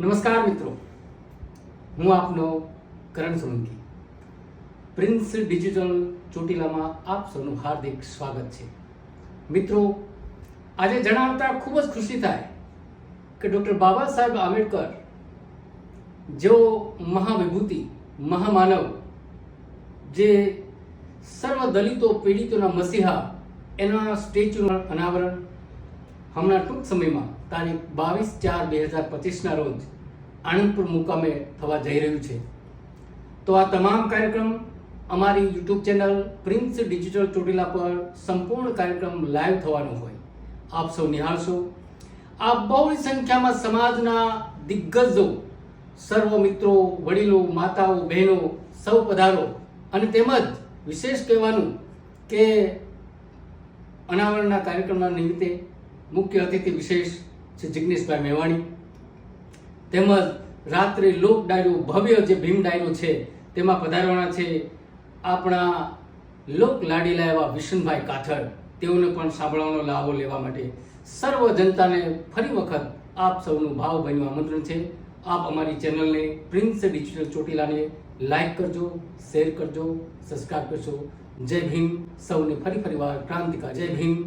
નમસ્કાર મિત્રો. હું આપનો કરણ સોલંકી. પ્રિન્સ ડિજિટલ ચોટીલામાં આપ સૌનું હાર્દિક સ્વાગત છે. મિત્રો, આજે જણાવતા ખૂબ જ ખુશી થાય કે ડૉક્ટર બાબા સાહેબ આંબેડકર, જેઓ મહાવિભૂતિ, મહામાનવ, જે સર્વ દલિતો પીડિતોના મસીહા, એના સ્ટેચ્યુનું અનાવરણ હમણાં ટૂંક સમયમાં તારીખ બાવીસ ચાર બે હજાર પચીસના રોજ આણંદપુર મુકામે થવા જઈ રહ્યું છે. તો આ તમામ કાર્યક્રમ અમારી YouTube channel prince digital Chotila પર સંપૂર્ણ કાર્યક્રમ લાઈવ થવાનો હોય. આપ સૌ નિહાળશો આ બહોળી સંખ્યામાં સમાજના દિગ્ગજો, સર્વ મિત્રો, વડીલો, માતાઓ, બહેનો સૌ પધારો. અને તેમજ વિશેષ કહેવાનું કે અનાવરણના કાર્યક્રમના નિમિત્તે મુખ્ય અતિથિ વિશેષ છે જિગ્નેશભાઈ મેવાણી. તેમજ રાત્રે લોક ડાયરો, ભવ્ય જે ભીમ ડાયરો છે, તેમાં પધારવાના છે આપણા લોક લાડીલા એવા વિશનભાઈ કાથડ. તેઓને પણ સાંભળવાનો લાભો લેવા માટે સર્વ જનતાને ફરી વખત આપ સૌનું ભાવભર્યું આમંત્રણ છે. આપ અમારી ચેનલને પ્રિન્સ ડિજિટલ ચોટીલાને લાઈક કરજો, શેર કરજો સબસ્ક્રાઈબ કરજો. જય ભીમ. સૌને ફરી ફરી વાર ક્રાંતિકા જય ભીમ.